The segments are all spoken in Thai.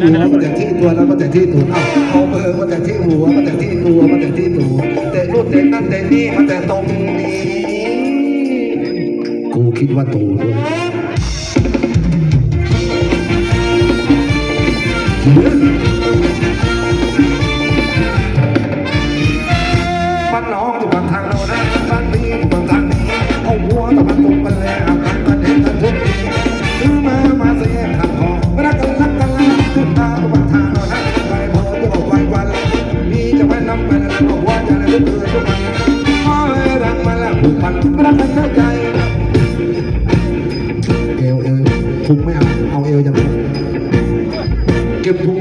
หัวมาแต่ที่ตัวแล้วมาแต่ที่ตัวเอาเอามือมาแต่ที่หัวมาแต่ที่ตัวมาแต่ที่ตัวแต่นู่นแต่นั่นแต่นี่มาแต่ตรงนี้กูคิดว่าตูด้วยบ้ รักมาแล้วผูกพันรักกันเข้าใจเอวเอวพุงไม่เอาเอาเอวจังเก็บพุง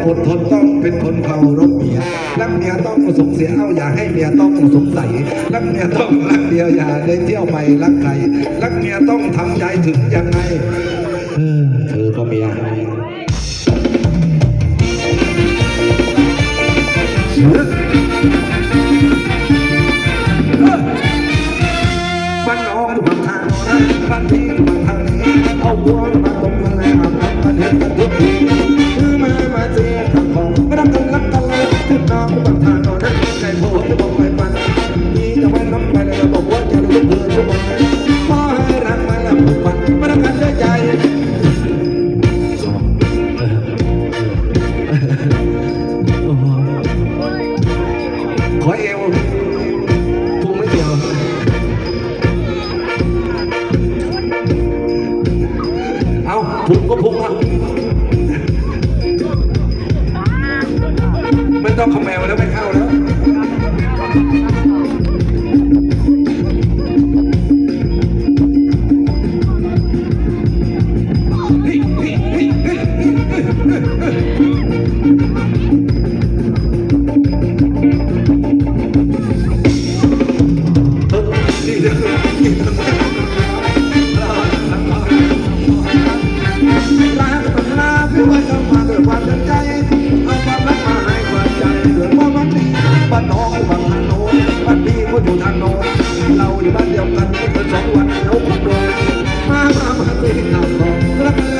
องอดทนต้องเป็นคนเคารพเมียรักเมียต้องสงเสียเอาอย่าให้เมียต้องสงสัยรักเมียต้องรักเดียวอย่าได้เที่ยวไปรักใครรักเมียต้องทำใจถึงยังไงเออเธอก็เมียบ้านน้องอยู่บางทางนะบ้านพี่อยู่บางทางนี้เอาหัวมาตรงกันแล้วครับมันเห็นกันทุกทีคือมามาเจ พุงก็พุงอะไม่ต้องขมแมวแล้วไม่เข้าแล้ว ทางโน้นเราอยู่บ้านเดียวกันไม่เกิสองวันเราคงโดนมามามาเลยทางโน้นรัก